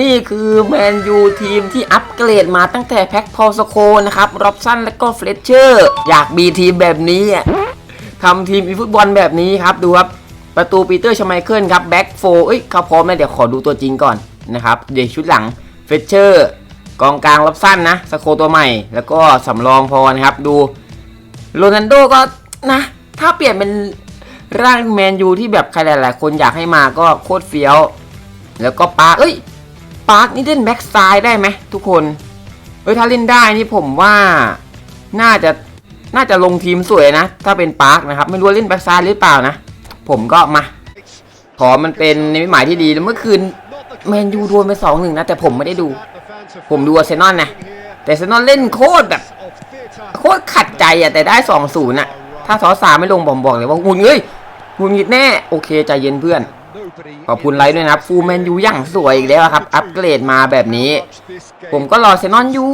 นี่คือแมนยูทีมที่อัปเกรดมาตั้งแต่แพ็คพอลสโคนะครับร็อบสันและก็เฟลเชอร์ อยากมีทีมแบบนี้อะทำทีมอีฟุตบอลแบบนี้ครับดูครับ ประตูปีเตอร์ชไมเคิลครับแบ็กโฟเอ้ยเขาพร้อมแล้วเดี๋ยวขอดูตัวจริงก่อนนะครับเดี๋ยวชุดหลังเฟลเชอร์กองกลางร็อบสันนะสโคตัวใหม่ แล้วก็สำรองพอนะครับดูโรนัลโดก็นะ ถ้าเปลี่ยนเป็นร่างแมนยูที่แบบใครหลายๆคนอยากให้มาก็โคตรเฟี้ยว แล้วก็ปาเอ้ย ปาร์คนี่เล่นแบ็กซ้ายได้ไหมทุกคนเอ้ยถ้าเล่นได้นี่ผมว่าน่าจะน่าจะลงทีมสวยนะ ถ้าเป็นปาร์คนะครับ ไม่รู้ว่าเล่นแบ็กซ้ายหรือเปล่านะ ผมก็มา ขอมันเป็นในมิหมายที่ดีแล้วเมื่อคืนแมนยูโดนไปสองหนึ่งนะ แต่ผมไม่ได้ดู ผมดูอาร์เซนอลนะแต่อาร์เซนอลเล่นโคตรแบบ โคตรขัดใจอะแต่ได้สองศูนย์อะถ้าซอสาไม่ลงผมบอกเลยว่าหุ่นเอ้ยหุ่นหงิดแน่ โอเคใจเย็นเพื่อน ขอบคุณไลท์ด้วยนะครับ ฟูลแมนยูอย่างสวยอีกแล้วครับ อัปเกรดมาแบบนี้ ผมก็รอเซนอนอยู่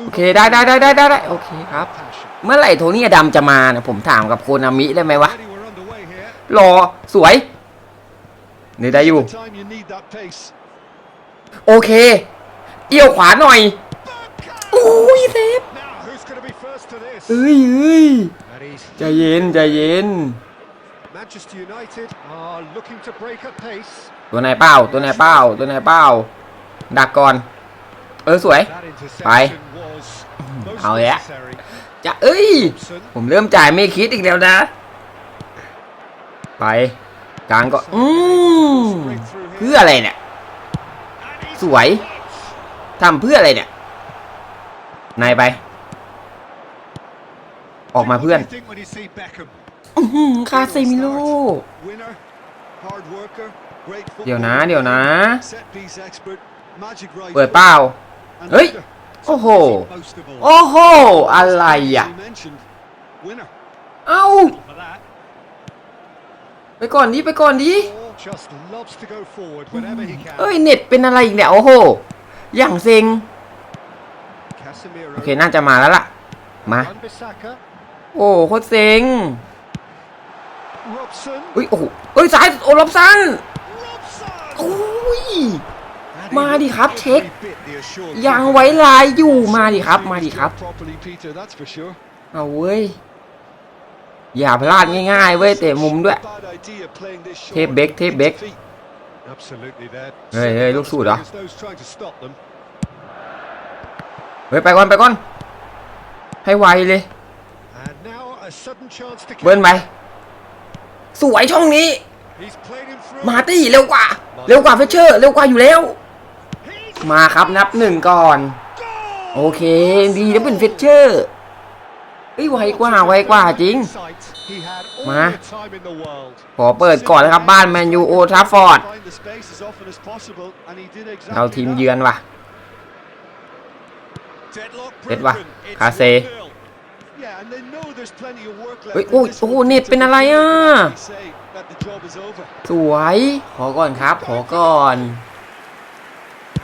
โอเคได้ได้ได้ได้ได้โอเคครับ เมื่อไหร่โทนี่อดัมจะมานะผมถามกับโคนามิได้ไหมวะ รอสวยนี่ได้อยู่ โอเค เอี้ยวขวาหน่อย โอ้ยเซฟเอ้ยเอ้ยใจเย็นใจเย็น Manchester United are looking to break at pace. ตัวไหนเป้าตัวไหนเป้าตัวไหนเป้าดักก่อน เออสวย That interception Bye. was most เอาแล้ว necessary. จะเอ้ย Thompson ผมเริ่มจ่ายไม่คิดอีกแล้วนะ ไปกลางก็ อืมเพื่ออะไรเนี่ย สวยทำเพื่ออะไรเนี่ยนายไป ออกมาเพื่อน What do you think when you see Beckham? อื้อหือคาเซมิโล Winner, hard worker, great เดี๋ยวนะ footballer, เดี๋ยวนะ set piece expert, magic right เปิดเป้า and เฮ้ย leader. โอ้โห Most of all. โอ้โห อะไรอะ You mentioned winner เอ้า for that. ไปก่อนดิ ไปก่อนดิ Or just loves to go forward whenever he can. เอ้ย เน็ตเป็นอะไรอีกเนี่ยโอ้โห อย่างเซ็ง Casemiro. โอเค น่าจะมาแล้วล่ะ มา Wan-Bissaka. โอ้โคตรเซ็ง Robson. อุ้ยโอ้โหเอ้ยซ้ายโอ้ลับสั้น Robson. โอ้ย And มา he ดิครับ looked เช็ค every bit the assured ยัง keeper. ไว้ลายอยู่มาดิครับ มาดิครับ Properly, Peter, that's for sure. เอาเว้ยอย่าพลาดง่ายๆเว้ยเตะมุมด้วย Bad idea playing this short เทปเบคเทปเบค into feet. Absolutely there. เฮ้ยเฮ้ยลูกสูตรเหรอ As those trying to stop them. เฮ้ยไปก่อนไปก่อนให้ไวเลย And now a sudden chance to เบิ้ล kick. ไป สวยช่องนี้ He's played him through. มาตี้เร็วกว่า เร็วกว่าเฟเชอร์ เร็วกว่าอยู่แล้ว มาครับนับหนึ่งก่อน โอเคดีแล้วเป็นเฟเชอร์เฮ้ยไวกว่าไวกว่าจริง He had all มา the time in the world. ขอเปิดก่อนนะครับบ้านแมนยูโอทราฟอร์ด Find the space as often as possible, and he did exactly เราทีม that. เยือนว่ะ Deadlock เซ็ตว่ะ broken. It's คาเซ เฮ้ย in โอ้ย this โอ้โห one. เน็ตเป็นอะไรอะ They say that the job is over. สวย ขอก่อนครับ ขอก่อน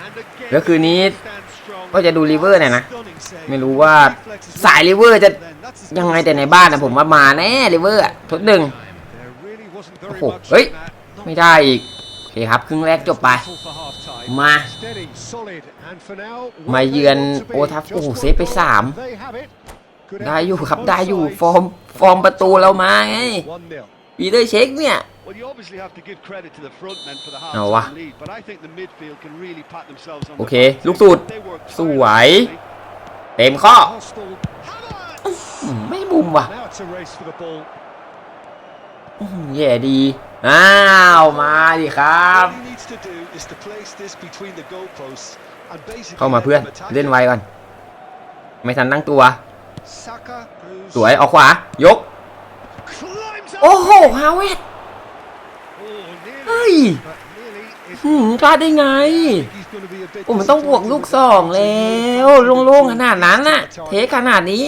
And again, แล้วคืนนี้ stands strong. ก็จะดูริเวอร์หน่อยนะ Stunning save. ไม่รู้ว่า Reflexes สายริเวอร์จะ Then that's the ยังไงแต่ในบ้านนะผมว่ามาแน่ริเวอร์อะทดหนึ่ง There really wasn't โอ้ very โห much เฮ้ย in that. Not ไม่ได้อีกโอเคครับ ครึ่งแรกจบไป full for half time. มา Steady, solid, and for now, มา where เยื they อน want to be. โอทัฟ Just โอ้โห one เซฟไป goal, สาม ได้อยู่ครับได้อยู่ฟอร์มฟอร์มประตูเรามาไงปีเตอร์เช็คเนี่ยเอาวะโอเค ลูกสูดสวย เต็มข้อ ไม่มุมว่ะแย่ดี อ้าว มาดิครับ เข้ามาเพื่อน เล่นไวก่อน ไม่ทันตั้งตัว สวยออกขวายก โอ้โหฮาเวตเฮ้ยหืมพลาดได้ไงโอ้มันต้องบวกลูกสองแล้วโล่งๆขนาดนั้นน่ะ เทขนาดนี้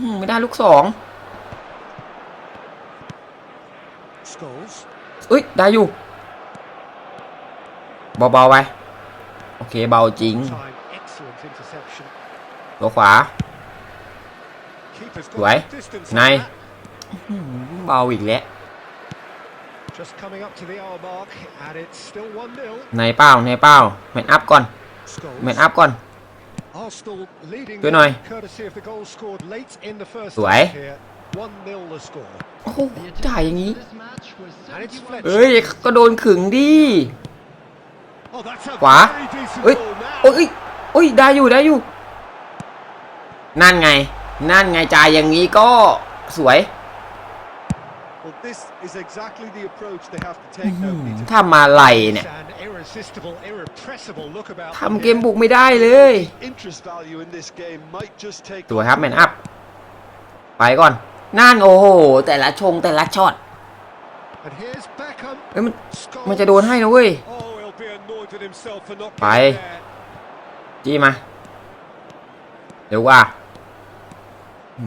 หือไม่ได้ลูกสองเอ้ย ได้อยู่ เบาๆไป โอเค เบาจริง ตัวขวา สวย ในเบาอีกแล้วในเป้าในเป้าแมนอัพก่อนแมนอัพก่อนช่วยหน่อย สวยโอ้ถ่ายอย่างนี้ เอ้ย ก็โดนขึงดิขวาเอ้ย โอ้ยโอ้ย ได้อยู่ ได้อยู่ นั่นไง นั่นไงจ่ายอย่างนี้ก็สวย Well, this is exactly the approach they have to take now, Peter. ทำอะไรเนี่ย It's an irresistible, irrepressible look about ทำ them เกม here. บุกไม่ได้เลย Interest value in this game might just take สวยครับแมนอัพ ไปก่อน นั่นโอ้โห แต่ละชงแต่ละช็อต And here's Beckham. เอ้ยมัน Scholes. มันจะโดนให้นะเว้ย Oh, he'll be annoyed with himself for not Phải. getting there. จี้มาเร็วกว่า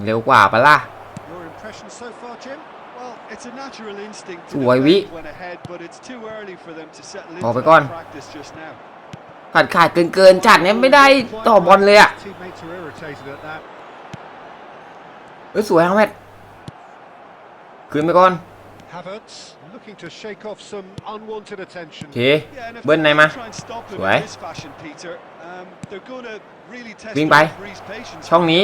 เร็วกว่าปะล่ะ Your impression so far, Jim? Well, it's a natural instinct to Ủa, Vĩ. defend when ahead, but it's too early for them to settle Bỏ into với con. that practice just now. ขาดขาดเกินเกินๆจัดเนี่ยไม่ได้ต่อบอลเลยอะ Teammates are irritated at that. เอ้ยสวยครับแมทคืนไปก่อน Havertz looking to shake off some unwanted โอ attention. เค Yeah, and if เบิ้ล they ไหนมา try and stop them Vậy. in this fashion, Peter, um, they're going to really test Viên the bay. referee's patience. ช่องนี้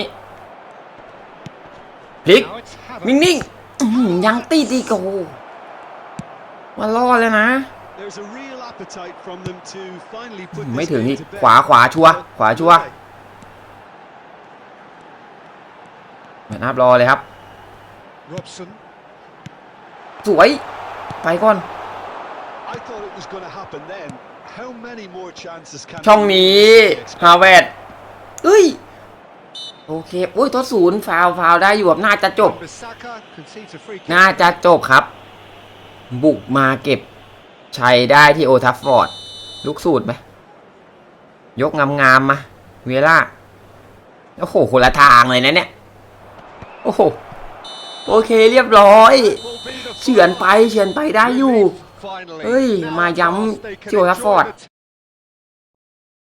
พลิกมิ่งนิ่งยังตีดีโกมาล่อแล้วนะ ไม่ถึงอีกขวาขวาชัวขวาชัวแมนอัพรอเลยครับ สวย ไปก่อน ช่องนี้ฮาเวดเอ้ย โอเคโอ้ยทดศูนย์ฟาวฟาวได้อยู่ครับน่าจะจบ Bissaka concedes a free kick. น่าจะจบครับ บุกมาเก็บชัยได้ที่โอทัฟฟอร์ด ลูกสูตรไหมยกงามๆมา เวล่า โอ้โหคนละทางเลยนะเนี่ย โอ้โห โอเคเรียบร้อย Will be the เฉือนไปเฉือนไปได้อยู่ finally. เอ้ย Now มาย้ at last they ำ can ที่โอทัฟฟอร์ด enjoy the